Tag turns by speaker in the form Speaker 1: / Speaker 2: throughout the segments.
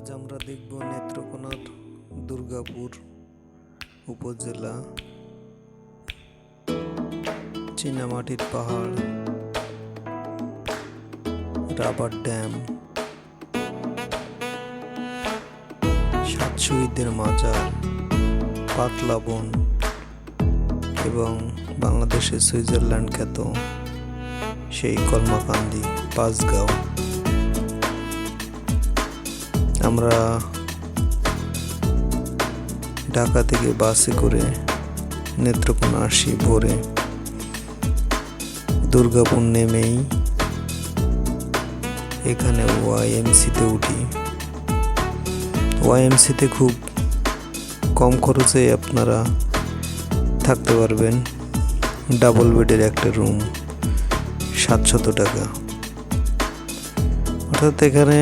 Speaker 1: আজ আমরা দেখব নেত্রকোনার দুর্গাপুর উপজেলা চীনামাটির পাহাড়, রাবার ড্যাম সাত শহীদদের মাজার, পাতলা বন এবং বাংলাদেশের সুইজারল্যান্ড খ্যাত সেই কলমাকান্দি পাঁচগাঁও। আমরা ঢাকা থেকে বাসে করে নেত্রকোনা আসি, ভোরে দুর্গাপুর নেমেই এখানে ওয়াইএমসিতে উঠি। ওয়াইএমসিতে খুব কম খরচে আপনারা থাকতে পারবেন। ডাবল বেডের একটা রুম, সাতশত টাকা। অর্থাৎ এখানে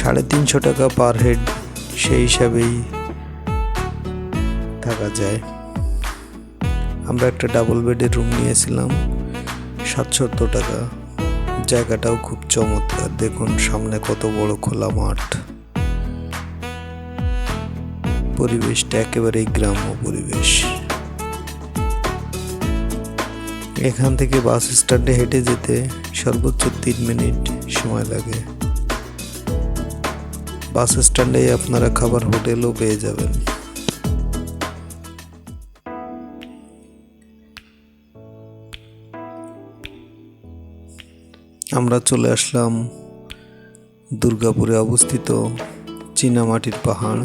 Speaker 1: সাড়ে তিনশো টাকা পার হেড সেই হিসাবেই থাকা যায়। আমরা একটা ডাবল বেডের রুম নিয়েছিলাম সাতশত টাকা। জায়গাটাও খুব চমৎকার, দেখুন সামনে কত বড় খোলা মাঠ। পরিবেশটা একেবারেই গ্রাম্য পরিবেশ। এখান থেকে বাস স্ট্যান্ডে হেঁটে যেতে সর্বোচ্চ তিন মিনিট সময় লাগে। বাস স্ট্যান্ডে আপনারা খাবার হোটেলও পেয়ে যাবেন। আমরা চলে আসলাম দুর্গাপুরে অবস্থিত চীনামাটির পাহাড়।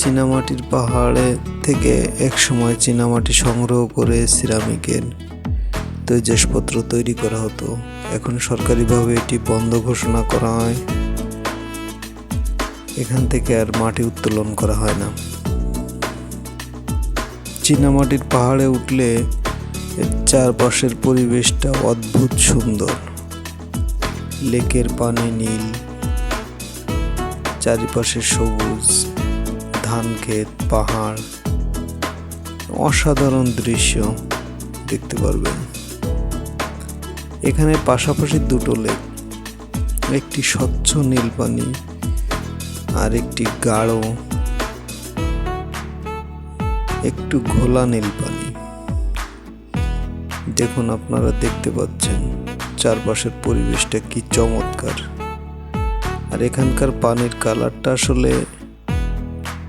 Speaker 1: চীনামাটির পাহাড়ে থেকে একসময় চীনামাটি সংগ্রহ করে সিরামিকের তৈজসপত্র তৈরি করা হতো। এখন সরকারিভাবে এটি বন্ধ ঘোষণা করা হয়। এখান থেকে আর মাটি উত্তোলন করা হয় না। চীনামাটির পাহাড়ে উঠলে এর চারপাশের পরিবেশটা অদ্ভুত সুন্দর। লেকের পানি নীল, চারিপাশে সবুজ, ধান ক্ষেত, পাহাড়, অসাধারণ দৃশ্য, দেখতে পারবেন। এখানে পাশাপাশি দুটো লেক। একটি স্বচ্ছ নীল পানি আর একটি গাঢ়, একটু ঘোলা নীল পানি দেখুন আপনারা দেখতে পাচ্ছেন চারপাশের পরিবেশটা কি চমৎকার। আর এখানকার পানির কালারটা আসলে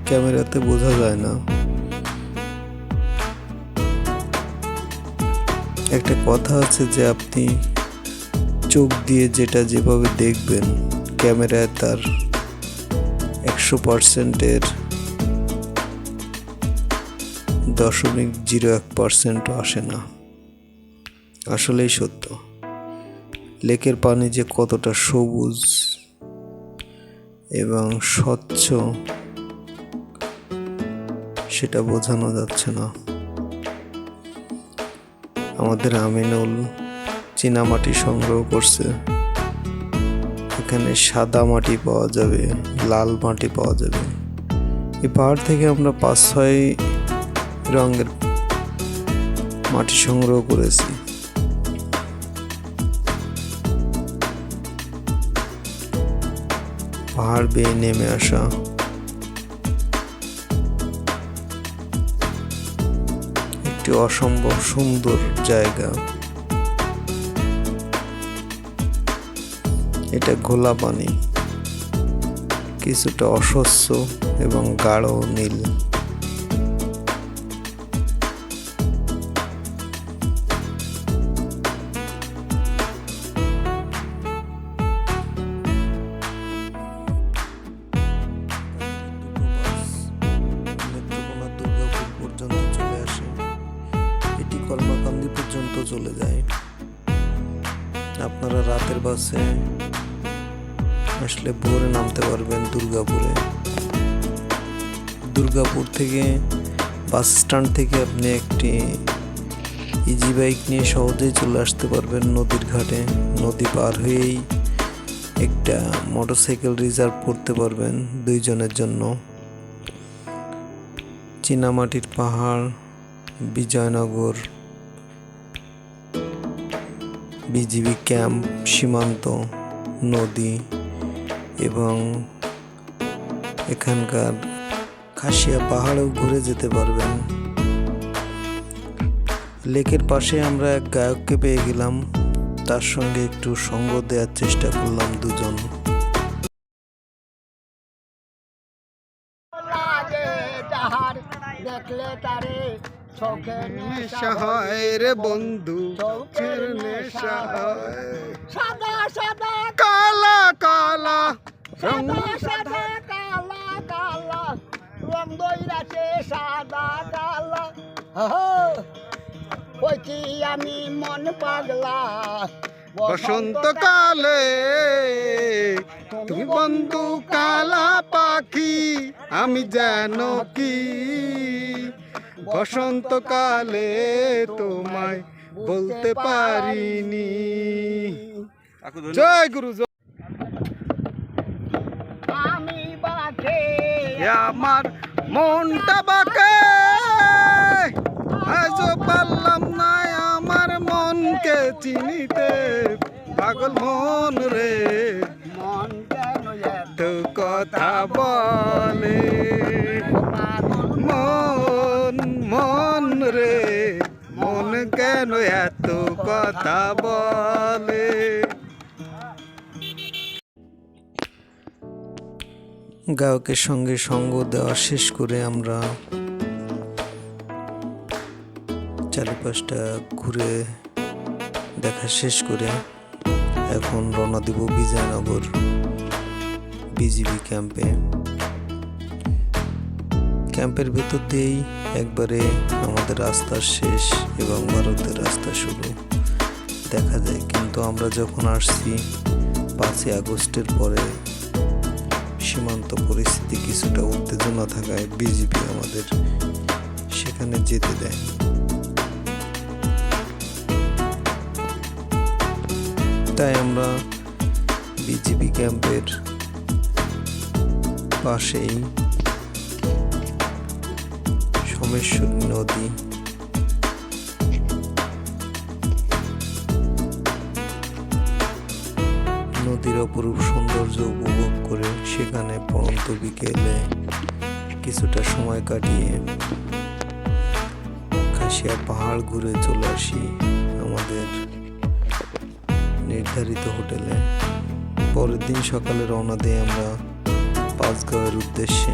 Speaker 1: ক্যামেরাতে বোঝা যায় না। একটা কথা আছে যে আপনি চোখ দিয়ে যেটা যেভাবে দেখবেন, ক্যামেরায় তার একশো পার্সেন্টের দশমিক জিরো এক পার্সেন্টও আসে না। আসলেই সত্য। লেকের পানি যে কতটা সবুজ এবং স্বচ্ছ, সেটা বোঝানো যাচ্ছে না। আমাদের আমিনুল চীনামাটি সংগ্রহ করছে। এখানে সাদা মাটি পাওয়া যাবে, লাল মাটি পাওয়া যাবে। এই পাহাড় থেকে আমরা পাঁচ ছয় রঙের মাটি সংগ্রহ করেছি। পাহাড় বেয়ে নেমে আসা। একটি অসম্ভব সুন্দর জায়গা। এটা ঘোলা পানি কিছুটা অস্বচ্ছ এবং গাঢ় নীল। দুর্গাপুর থেকে বাস স্ট্যান্ড থেকে আপনি একটি ইজি বাইক নিয়ে সহজেই চলে আসতে পারবেন নদীর ঘাটে। নদী পার হয়েই একটা মোটরসাইকেল রিজার্ভ করতে পারবেন দুইজনের জন্য। চীনামাটির পাহাড়, বিজয়নগর, বিজিবি ক্যাম্প, সীমান্ত, নদী এবং এখানকার খাসিয়া পাহাড়েও ঘুরে যেতে পারবেন লেকের পাশে আমরা এক গায়ককে পেয়ে গেলাম তার সঙ্গে একটু সঙ্গ দেওয়ার চেষ্টা করলাম দুজন
Speaker 2: লাগে যাহার দেখলে তারে চোখে নেশা
Speaker 3: হয় রে বন্ধু
Speaker 2: চোখের নেশা। হয়। সাদা সাদা
Speaker 3: কালা কালা
Speaker 2: সাদা আমি মন পাগলা?
Speaker 3: বসন্তকালে তুমি বন্ধু কালা পাখি আমি যেন কি? বসন্তকালে তোমায় বলতে পারিনি। জয় গুরু জয়।
Speaker 2: আমি
Speaker 3: আমার মনটা বাকে। আজও পারলাম না আমার মনকে চিনিতে। পাগল মন রে
Speaker 2: মন
Speaker 3: তো কথা বলে। মন মন রে মন কেন এত কথা বলে?
Speaker 1: গায়কের সঙ্গে সঙ্গ দেওয়া শেষ করে আমরা চারিপাশটা ঘুরে দেখা শেষ করে এখন রওনা দিব বিজয়নগর বিজিবি ক্যাম্পে। ক্যাম্পের ভেতর দিয়েই একবারে আমাদের রাস্তা শেষ এবং ভারতের রাস্তা শুরু। দেখা যায়, কিন্তু আমরা যখন আসছি পাঁচই আগস্টের পরে সীমান্ত পরিস্থিতি কিছুটা উত্তেজনা থাকায় বিজেপি আমাদের সেখানে যেতে দেয় তাই আমরা বিজেপি ক্যাম্পের পাশেই সোমেশ্বরী নদী নদীর অপরূপ সৌন্দর্য উপভোগ করে সেখানে পরন্ত বিকেলে কিছুটা সময় কাটিয়ে খাসিয়া পাহাড় ঘুরে চলে আসি আমাদের নির্ধারিত হোটেলে। পরের দিন সকালে রওনা দিয়ে আমরা পাঁচগাঁওয়ের উদ্দেশ্যে।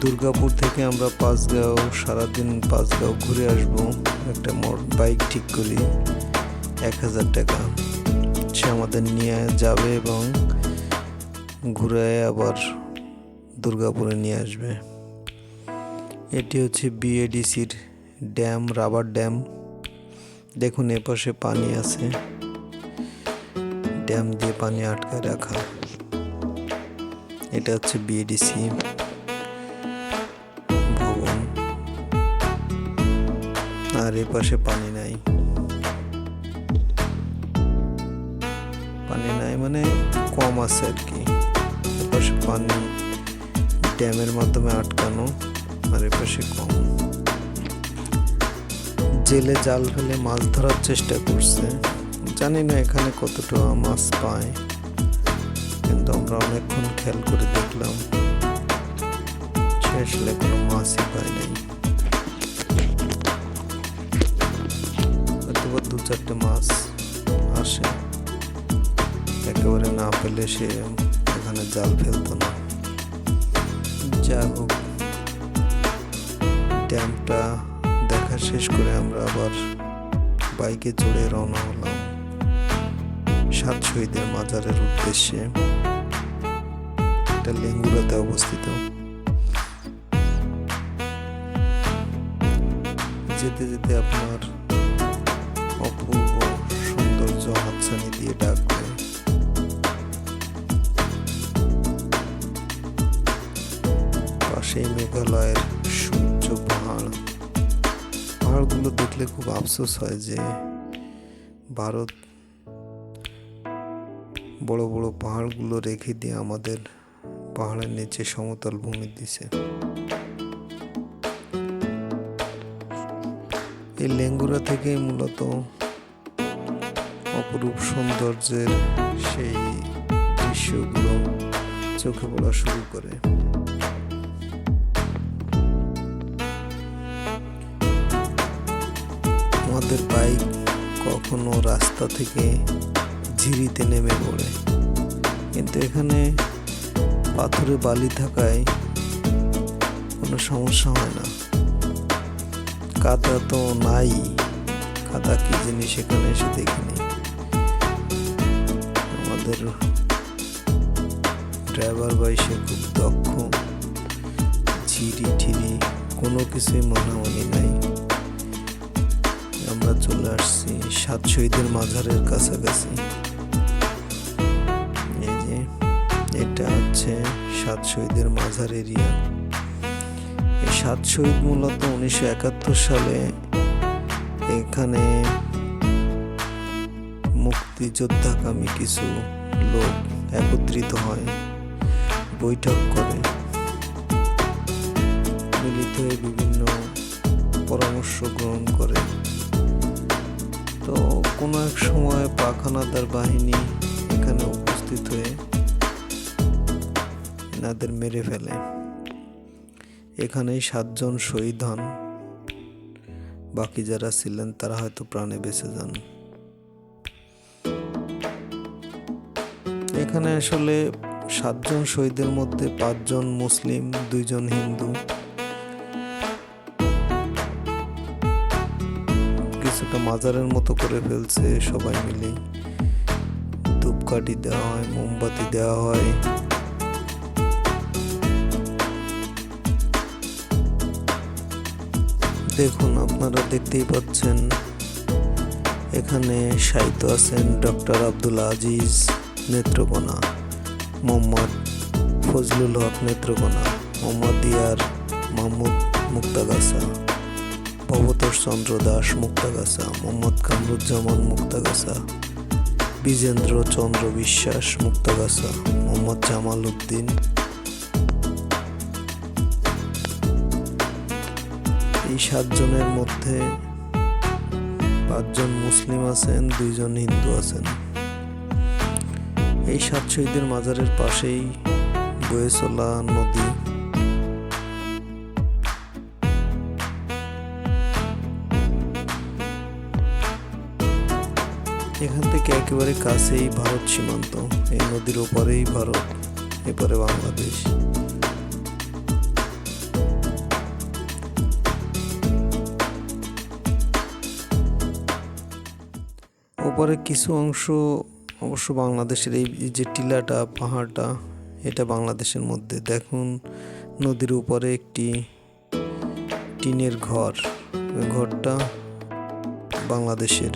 Speaker 1: দুর্গাপুর থেকে আমরা পাঁচগাঁও, সারাদিন পাঁচগাঁও ঘুরে আসব। একটা মোট বাইক ঠিক করি, এক হাজার টাকা। সে আমাদের নিয়ে যাবে এবং ঘুরে আবার দুর্গাপুরে নিয়ে আসবে। এটি হচ্ছে বিএডিসির ড্যাম, রাবার ড্যাম। দেখুন এপাশে পানি আছে। ড্যাম দিয়ে পানি আটকায় রাখা। এটা হচ্ছে বিএডিসি ভবন। আর এপাশে পানি নাই। পানি নাই মানে কম আছে আর কি। পানি ড্যামের মাধ্যমে আটকানো আর এপাশে কম। জেলে জাল ফেলে মাছ ধরার চেষ্টা করছে। জানি না এখানে কতটা মাছ পায়, কিন্তু আমরা অনেকক্ষণ খেয়াল করে দেখলাম শেষলে কোনো মাছই পাই নাই। হয়তো বা দু চারটে মাছ আসে। একেবারে না পেলে সে এখানে জাল ফেলতো না। যা হোক ড্যামটা দেখা শেষ করে আমরা আবার বাইকে চড়ে রওনা হলাম সাত শহীদের মাজারের উদ্দেশ্যে। এটা লেঙ্গুরাতে অবস্থিত। যেতে যেতে আপনার অপূর্ব সৌন্দর্য হাতছানি দিয়ে ডাকবে পাশেই মেঘালয়ের সূর্য পাহাড় পাহাড়গুলো দেখলে খুব আফসোস হয় যে ভারত বড় বড় পাহাড়গুলো রেখে দিয়ে আমাদের পাহাড়ের নিচে সমতল ভূমি দিছে। এই লেঙ্গুরা থেকে মূলত অপরূপ সৌন্দর্যের সেই দৃশ্যগুলো চোখে পড়া শুরু করে। আমাদের বাইক কখনো রাস্তা থেকে ঝিরিতে নেমে পড়ে। কিন্তু এখানে পাথরে বালি থাকায় কোনো সমস্যা হয় না। কাদা তো নাই, কাদা কি জিনিস এখানে এসে দেখিনি আমাদের ড্রাইভার ভাই সে খুব দক্ষ ঝিরি ঠিরি কোনো কিছুই মানামানি নাই। আমরা চলে আসছি, সাত শহীদের মাঝারের কাছাকাছি। এই যে, এটা হচ্ছে সাত শহীদের মাঝার এরিয়া। এই সাত শহীদ মূলত উনিশশো একাত্তর সালে এখানে মুক্তিযোদ্ধাকামী কিছু লোক একত্রিত হয়, বৈঠক করে। মিলিত হয়ে বিভিন্ন পরামর্শ গ্রহণ করে। কোনো এক সময় পাখানাদার বাহিনী এখানে উপস্থিত হয়ে এনাদের মেরে ফেলে। এখানেই সাতজন শহীদ হন। বাকি যারা ছিলেন, তারা হয়তো প্রাণে বেঁচে যান। এখানে আসলে সাতজন শহীদের মধ্যে পাঁচজন মুসলিম, দুইজন হিন্দু। কিছুটা মাজারের মতো করে ফেলছে, সবাই মিলে। ধূপকাঠি দেওয়া হয়, মোমবাতি দেওয়া হয়। দেখুন, আপনারা দেখতেই পাচ্ছেন, এখানে সাহিত্য আছেন ডক্টর আব্দুল আজিজ নেত্রকোনা, মোহাম্মদ ফজলুল হক নেত্রকোনা, মোহাম্মদ দিয়ার মাহমুদ মুক্তাগাছা। ভবতোষ চন্দ্র দাস মুক্তাগাছা, মোহাম্মদ কামরুজ্জামান মুক্তাগাছা, বিজেন্দ্র চন্দ্র বিশ্বাস মুক্তাগাছা, মোহাম্মদ জামাল উদ্দিন। এই সাতজনের মধ্যে পাঁচজন মুসলিম আছেন, দুইজন হিন্দু আছেন। এই সাত শহীদের মাজারের পাশেই বয়ে চলা নদী। এখান থেকে একেবারে কাছেই ভারত সীমান্ত, এই নদীর ওপারেই ভারত, এপারে বাংলাদেশ। ওপরে কিছু অংশ অবশ্য বাংলাদেশের এই যে টিলাটা, পাহাড়টা, এটা বাংলাদেশের মধ্যে। দেখুন, নদীর উপরে একটি টিনের ঘর। ঘরটা বাংলাদেশের।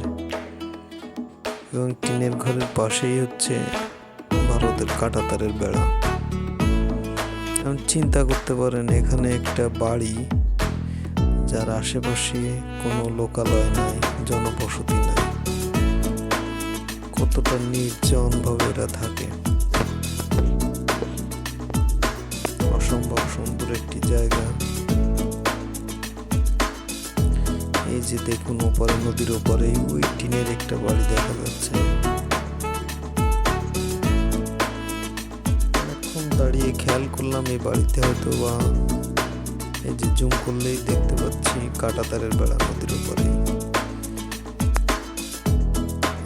Speaker 1: এবং টিনের ঘরের পাশেই হচ্ছে ভারতের কাঁটাতারের বেড়া। এখন চিন্তা করতে পারেন, এখানে একটা বাড়ি যার আশেপাশে কোনো লোকালয় নাই, জনবসতি নাই। কতটা নির্জন ভাবে এরা থাকে। অসম্ভব সুন্দর একটি জায়গা। যে দেখুন ওপরে নদীর ওপরেই ওই টিনের একটা বাড়ি দেখা যাচ্ছে। অনেকক্ষণ দাঁড়িয়ে খেয়াল করলাম এই বাড়িতে হয়তো বা এই যে জুম করলেই দেখতে পাচ্ছি কাটাতারের বেড়া নদীর উপরে।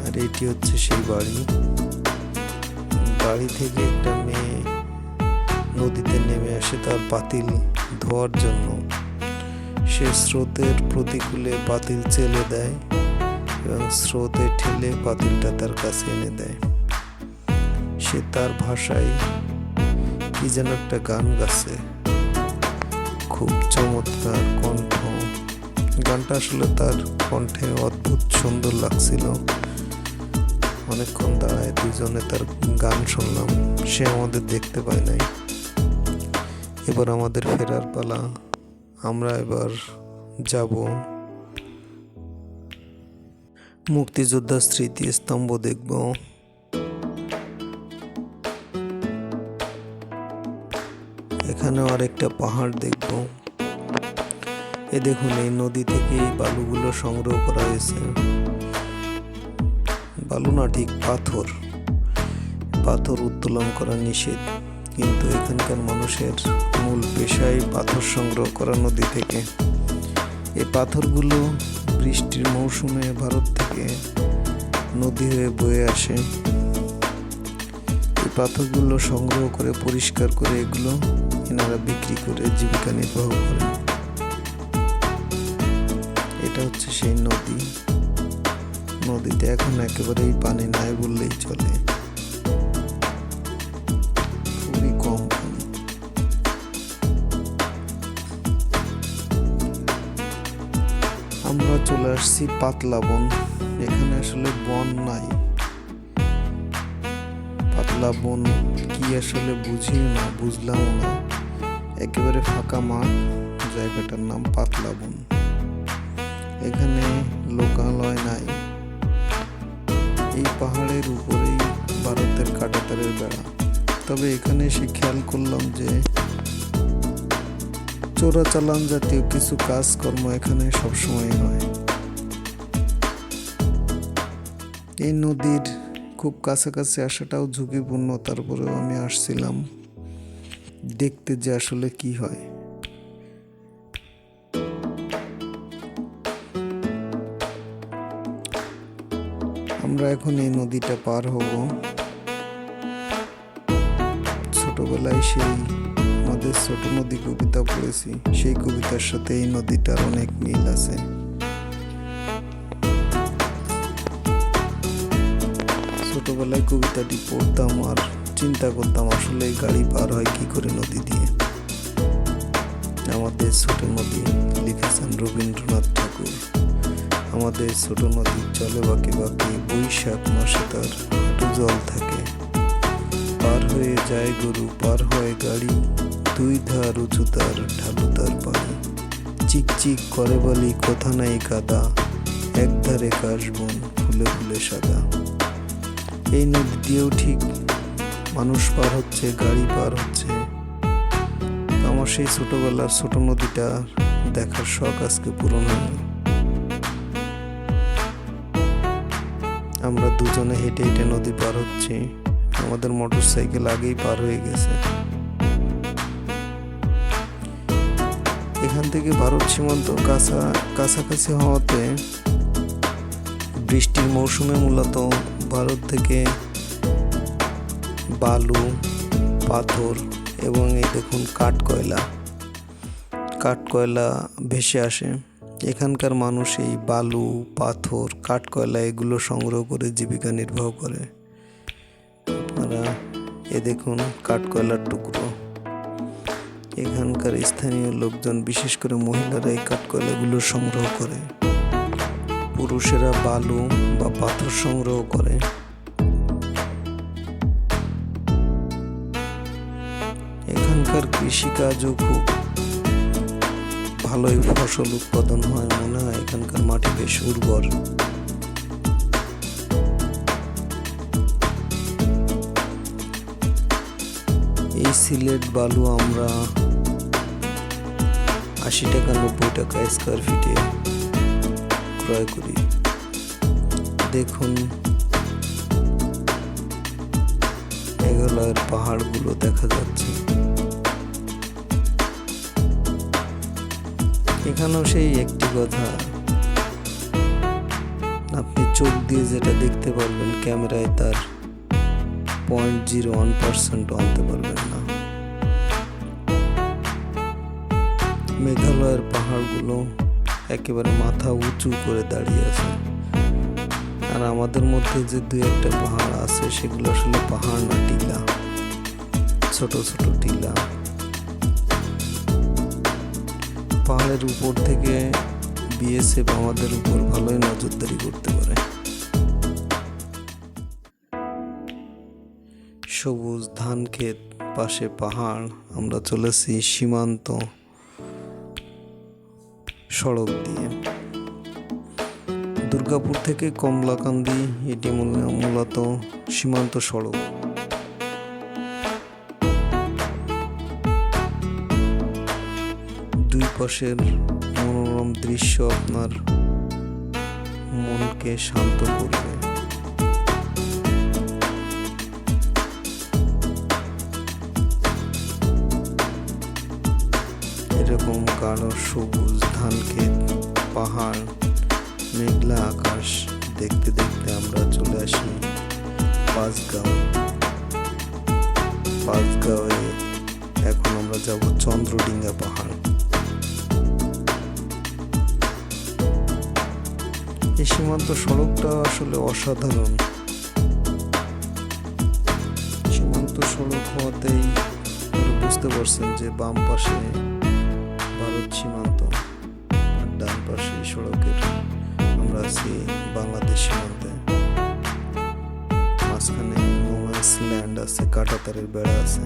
Speaker 1: আর এটি হচ্ছে সেই বাড়ি। বাড়ি থেকে একটা মেয়ে নদীতে নেমে আসে তার পাতিল ধোয়ার জন্য। সে স্রোতের প্রতিকূলে পাতিল চেলে দেয় এবং স্রোতে ঠেলে পাতিলটা তার কাছে এনে দেয়। সে তার ভাষায় কি যেন একটা গান গাছে খুব চমৎকার কণ্ঠ। গানটা আসলে তার কণ্ঠে অদ্ভুত সুন্দর লাগছিল। অনেকক্ষণ দাঁড়ায় দুজনে তার গান শুনলাম। সে আমাদের দেখতে পায় নাই। এবার আমাদের ফেরার পালা আমরা এবার যাব মুক্তিযোদ্ধা স্মৃতি স্তম্ভ দেখব। এখানেও আরেকটা পাহাড় দেখব। এ দেখুন, এই নদী থেকে এই বালুগুলো সংগ্রহ করা হয়েছে। বালু না, ঠিক পাথর। পাথর উত্তোলন করা নিষেধ। কিন্তু এখানকার মানুষের মূল পেশাই পাথর সংগ্রহ করা নদী থেকে। এই পাথরগুলো বৃষ্টির মৌসুমে ভারত থেকে নদী হয়ে বয়ে আসে। এই পাথরগুলো সংগ্রহ করে, পরিষ্কার করে এগুলো এনারা বিক্রি করে, জীবিকা নির্বাহ করে। এটা হচ্ছে সেই নদী। নদীতে এখন একেবারেই পানি নাই বললেই চলে। চলে পাতলা বন। এখানে আসলে বন নাই। পাতলা বন কি আসলে বুঝি না, বুঝলাম না। একেবারে ফাঁকা মাঠ, জায়গাটার নাম পাতলা বন। এখানে লোকালয় নাই। এই পাহাড়ের উপরেই ভারতের কাটাতারের বেড়া। তবে এখানে এসে খেয়াল করলাম যে চোরাচালান জাতীয় কিছু কাজকর্ম এখানে সবসময় হয়। এই নদীর খুব কাছাকাছি আসাটাও ঝুঁকিপূর্ণ, তারপরেও আমি আসছিলাম। দেখতে যে আসলে কি হয়। আমরা এখন এই নদীটা পার হব। ছোটবেলায় সেই আমাদের ছোট নদী কবিতা পড়েছি, সেই কবিতার সাথে এই নদীটার অনেক মিল আছে। ছোটবেলায় কবিতাটি পড়তাম আর চিন্তা করতাম, আসলে গাড়ি পার হয় কি করে নদী দিয়ে? আমাদের ছোট নদী লিখেছেন রবীন্দ্রনাথ ঠাকুর। আমাদের ছোট নদী চলে বাকি বাকি বৈশাখ মাসে তার হাঁটু জল থাকে। পার হয়ে যায় গরু, পার হয় গাড়ি, দুই ধার উঁচু তার ঢালু তার পানি চিকচিক করে বলি, কোথা নাই কাদা এক ধারে কাশবন ফুলে ফুলে সাদা। এই নদী দিয়েও ঠিক মানুষ পার হচ্ছে, গাড়ি পার হচ্ছে। আমার সেই ছোটবেলার ছোট নদীটা দেখার শখ আজকে পূরণ হয়নি। আমরা দুজনে হেঁটে হেঁটে নদী পার হচ্ছি। আমাদের মোটর সাইকেল আগেই পার হয়ে গেছে। এখান থেকে ভারত সীমান্ত কাছা, কাছাকাছি হওয়াতে বৃষ্টির মৌসুমে মূলত ভারত থেকে বালু, পাথর এবং এই দেখুন কাঠ কয়লা। কাঠ কয়লা ভেসে আসে। এখানকার মানুষ এই বালু, পাথর, কাঠ কয়লা এগুলো সংগ্রহ করে জীবিকা নির্বাহ করে। আপনারা এ দেখুন কাঠ কয়লার টুকরো। এখানকার স্থানীয় লোকজন, বিশেষ করে মহিলারা এই কাঠ কয়লাগুলো সংগ্রহ করে। পুরুষেরা বালু বা পাথর সংগ্রহ করে। এখানকার কৃষিকাজও খুব ভালোই ফসল উৎপাদন হয় মনে হয় এখানকার মাটি বেশ উর্বর। এই সিলেট বালু আমরা আশি টাকা, নব্বই টাকা স্কোয়ার ফিটে ক্রয় করি। দেখুন, মেঘালয়ের পাহাড়গুলো দেখা যাচ্ছে। এখানেও সেই একটি কথা। আপনি চোখ দিয়ে যেটা দেখতে পারবেন, ক্যামেরায় তার পয়েন্ট জিরো ওয়ান পার্সেন্ট আনতে পারবেন না। মেঘালয়ের পাহাড়গুলো একেবারে মাথা উঁচু করে দাঁড়িয়ে আছে। আর আমাদের মধ্যে যে দুই একটা পাহাড় আছে, সেগুলো আসলে পাহাড় না, টিলা। ছোট ছোট টিলা। পাহাড়ের উপর থেকে বিএসএফ আমাদের উপর ভালোই নজরদারি করতে পারে। সবুজ ধান ক্ষেত পাশে পাহাড়, আমরা চলেছি সীমান্ত। সড়ক দিয়ে। দুর্গাপুর থেকে কমলাকান্দি, এটি মূলত সীমান্ত সড়ক। দুই পাশের মনোরম দৃশ্য আপনার মনকে শান্ত করবে। এরকম কারও সবুজ ধান ক্ষেত পাহাড়, মেঘলা আকাশ, দেখতে দেখতে আমরা চলে আসি পাঁচগাঁও। পাঁচগাঁওয়ে এখন আমরা যাব চন্দ্রডিঙ্গা পাহাড়। এই সীমান্ত সড়কটা আসলে অসাধারণ। সীমান্ত সড়ক হওয়াতেই বুঝতে পারছেন যে বাম পাশে ভারত সীমান্ত সড়কের আমরা আছি বাংলাদেশ সীমান্তে। মাঝখানে ল্যান্ড আছে, কাটাতারের বেড়া আছে।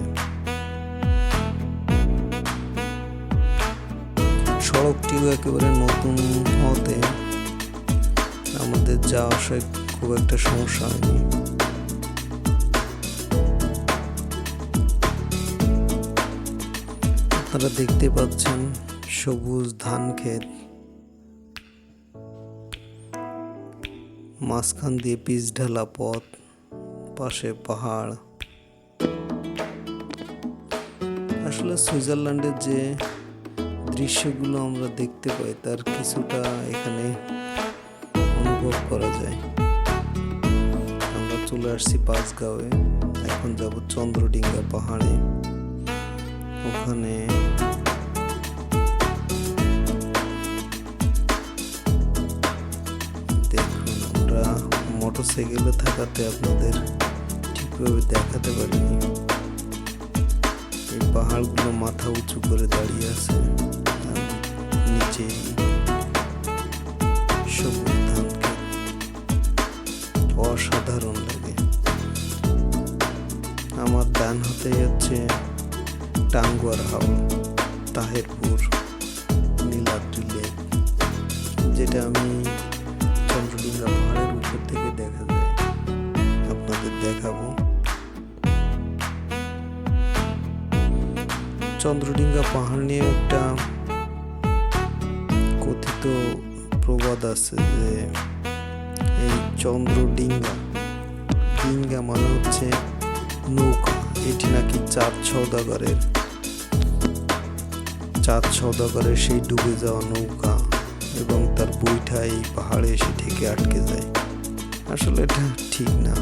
Speaker 1: সড়কটিও একেবারে নতুন হতে আমাদের যাওয়া আসায় খুব একটা সমস্যা হয়নি। আপনারা দেখতে পাচ্ছেন সবুজ ধান ক্ষেত। মাঝখান দিয়ে পিচ ঢালা পথ, পাশে পাহাড়। আসলে সুইজারল্যান্ডের যে দৃশ্যগুলো আমরা দেখতে পাই, তার কিছুটা এখানে অনুভব করা যায়। আমরা চলে আসছি পাঁচগাঁওয়ে। এখন যাব চন্দ্রডিঙ্গা পাহাড়ে। ওখানে মোটর সাইকেলে থাকাতে আপনাদের ঠিকভাবে দেখাতে পারিনি এই পাহাড়গুলো মাথা উঁচু করে দাঁড়িয়ে আছে নিচে সবুজ ধান ক্ষেত। অসাধারণ লাগে আমার ডান হাতে হচ্ছে টাঙ্গুয়ার হাওড় তাহেরপুর, নীলাদ্রি লেক, যেটা আমি চন্দ্রডিঙ্গা পাহাড়ের উপর থেকে দেখা যায়। আপনাদের দেখাবো। চন্দ্রডিঙ্গা পাহাড় নিয়ে একটা কথিত প্রবাদ আছে যে এই চন্দ্রডিঙ্গা, ডিঙ্গা মানে হচ্ছে নৌকা। এটি নাকি চাঁদ সৌদাগরের চাঁদ সৌদাগরের সেই ডুবে যাওয়া নৌকা এবং তার বইটা এই পাহাড়ে এসে ঠেকে আটকে যায়। আসলে এটা ঠিক না।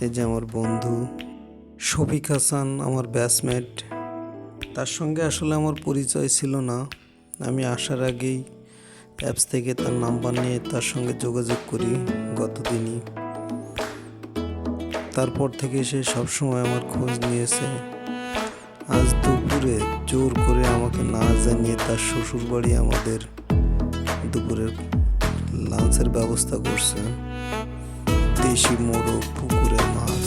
Speaker 1: এই যে আমার বন্ধু শফিক হাসান, আমার ব্যাচমেট তার সঙ্গে আসলে আমার পরিচয় ছিল না। আমি আসার আগেই অ্যাপস থেকে তার নাম্বার নিয়ে তার সঙ্গে যোগাযোগ করি গতদিনই। তারপর থেকে সে সবসময় আমার খোঁজ নিয়েছে। আজ দুপুরে জোর করে আমাকে না জানিয়ে তার শ্বশুর বাড়ি আমাদের দুপুরের লাঞ্চের ব্যবস্থা করছে। দেশি মোরগ পুকুরের মাছ।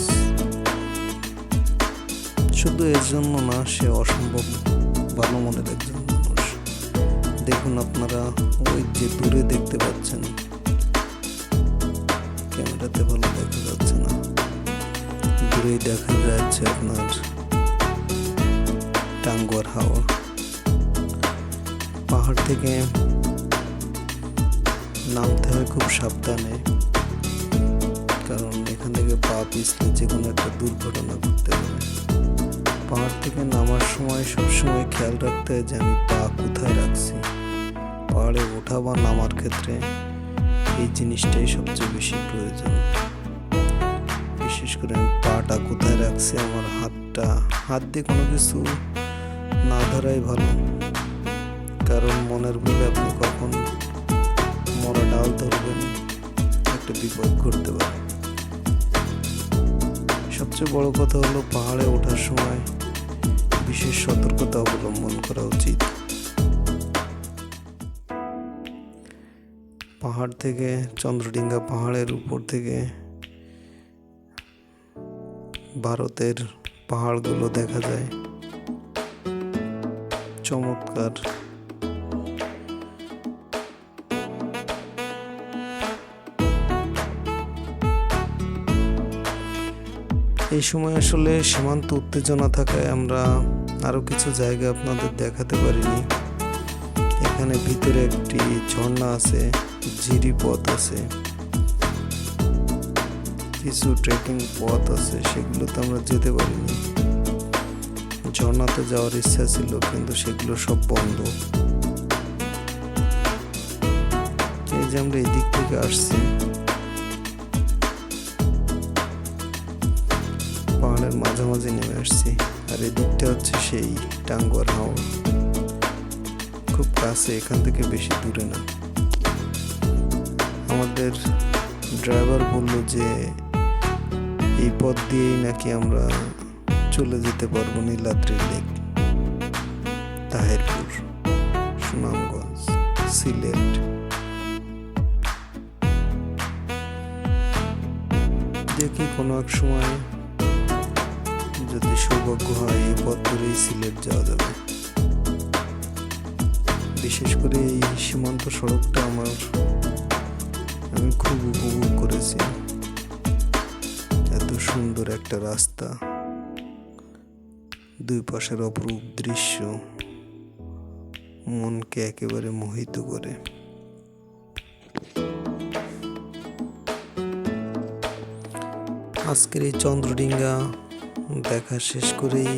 Speaker 1: শুধু এর জন্য না, সে অসম্ভব ভালো মনের একজন মানুষ। দেখুন আপনারা, ওই যে দূরে দেখতে পাচ্ছেন। ক্যামেরাতে ভালো দেখা যাচ্ছে না। দূরেই দেখা যাচ্ছে আপনার টাঙ্গুয়ার হাওয়া। পাহাড় থেকে নামতে হয় খুব সাবধানে। কারণ এখান থেকে পা পিছলে যে কোনো একটা দুর্ঘটনা ঘটতে পারে। পাহাড় থেকে নামার সময় সবসময় খেয়াল রাখতে হয় যে আমি পা কোথায় রাখছি। পাহাড়ে ওঠা বা নামার ক্ষেত্রে এই জিনিসটাই সবচেয়ে বেশি প্রয়োজন। বিশেষ করে আমি পাটা কোথায় রাখছি, আমার হাতটা, হাত দিয়ে কোনো কিছু না ধরাই ভালো। কারণ মনের ভুলে আপনি কখন মরা ডাল ধরবেন, একটা বিপদ ঘটতে পারে। সবচেয়ে বড় কথা হলো পাহাড়ে ওঠার সময় বিশেষ সতর্কতা অবলম্বন করা উচিত। পাহাড় থেকে, চন্দ্রডিঙ্গা পাহাড়ের উপর থেকে ভারতের পাহাড়গুলো দেখা যায়। চমৎকার এই সময় আসলে সীমান্ত উত্তেজনা থাকায় আমরা আরও কিছু জায়গা আপনাদের দেখাতে পারিনি। এখানে ভিতরে একটি ঝর্ণা আছে জিরি পথ আছে। কিছু ট্রেকিং পথ আছে সেগুলোতে আমরা যেতে পারিনি। ঝর্ণাতে যাওয়ার ইচ্ছা ছিল, কিন্তু সেগুলো সব বন্ধ। এই যে আমরা এদিক থেকে আসছি। মাঝামাঝি নেমে আসছি। আর এদিকটা হচ্ছে সেই টাঙ্গুয়ার হাওর। খুব কাছে, এখান থেকে বেশি দূরে না। আমাদের ড্রাইভার বলল যে, এই পথ দিয়েই নাকি আমরা চলে যেতে পারব নীলাদ্রি লেক, তাহেরপুর, সুনামগঞ্জ, সিলেট। দেখি কোনো এক সময় যদি সৌভাগ্য হয় এই পথ ধরেই সিলেট যাওয়া যাবে। বিশেষ করে এই সীমান্ত সড়কটা আমার আমি খুব উপভোগ করেছি। এত সুন্দর একটা রাস্তা। দুই পাশের অপরূপ দৃশ্য মনকে একেবারে মোহিত করে। আজকের এই চন্দ্রডিঙ্গা দেখা শেষ করেই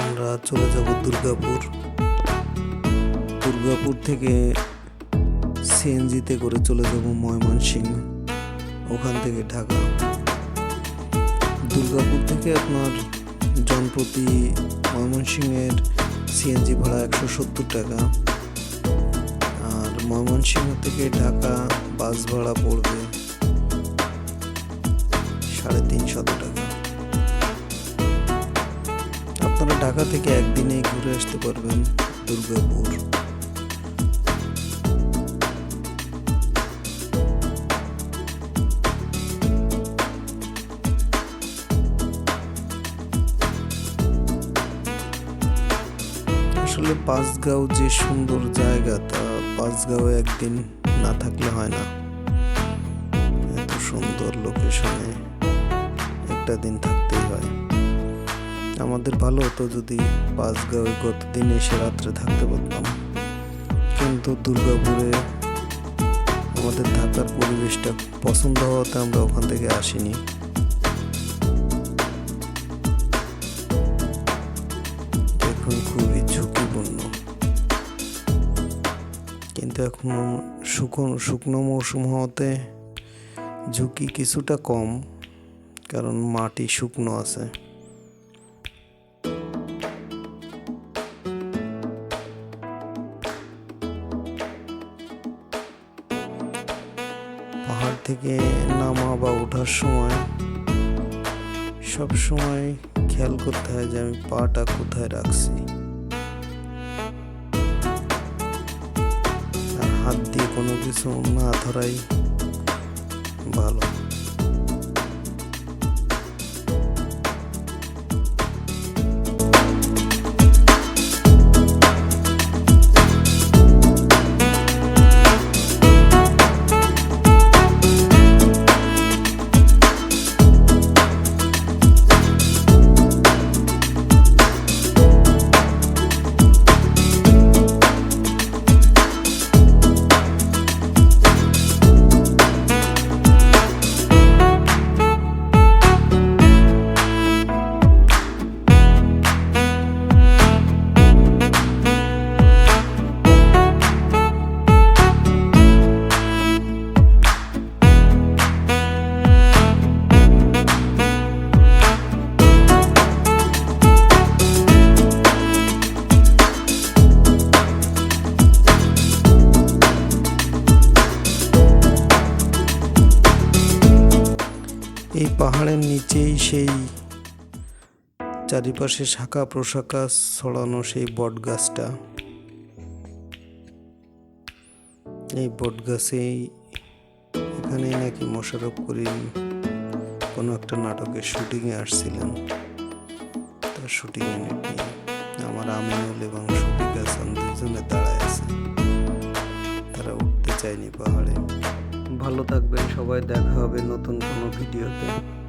Speaker 1: আমরা চলে যাব দুর্গাপুর। দুর্গাপুর থেকে সিএনজিতে করে চলে যাব ময়মনসিংহ, ওখান থেকে ঢাকা। দুর্গাপুর থেকে আপনার জনপ্রতি ময়মনসিংহের সিএনজি ভাড়া একশো সত্তর টাকা। আর ময়মনসিংহ থেকে ঢাকা বাস ভাড়া পড়বে সাড়ে তিনশত টাকা। ঢাকা থেকে একদিনে ঘুরে আসতে পারবেন দুর্গাপুর। আসলে পাঁচগাঁও যে সুন্দর জায়গা, তা পাঁচগাঁও একদিন না থাকলে হয় না। এত সুন্দর লোকেশনে একটা দিন থাকতেই হয়। আমাদের ভালো হতো যদি পাঁচগাঁওয়ে গতদিন এসে রাত্রে থাকতে পারতাম। কিন্তু দুর্গাপুরে আমাদের থাকার পরিবেশটা পছন্দ হওয়াতে আমরা ওখান থেকে আসিনি। এখন খুবই ঝুঁকিপূর্ণ। কিন্তু এখন শুকনো শুকনো মৌসুম হওয়াতে ঝুঁকি কিছুটা কম, কারণ মাটি শুকনো আছে। থেকে নামা বা ওঠার সময় সব সময় খেয়াল করতে হয় যে আমি পাটা কোথায় রাখছি। হাত দিয়ে কোনো কিছু না ধরাই ভালো। চারিপাশে শাখা প্রশাখা ছড়ানো সেই বট গাছটা এই বট গাছেই এখানেই নাকি মোশারফ করিম কোনো একটা নাটকের শুটিংয়ে আসছিলেন। তার শুটিং নাকি আমার আমিনুল এবং শফিক হাসান দুজনে দাঁড়ায় আছে। তারা উঠতে চায়নি পাহাড়ে। ভালো থাকবেন সবাই, দেখা হবে নতুন কোনো ভিডিওতে।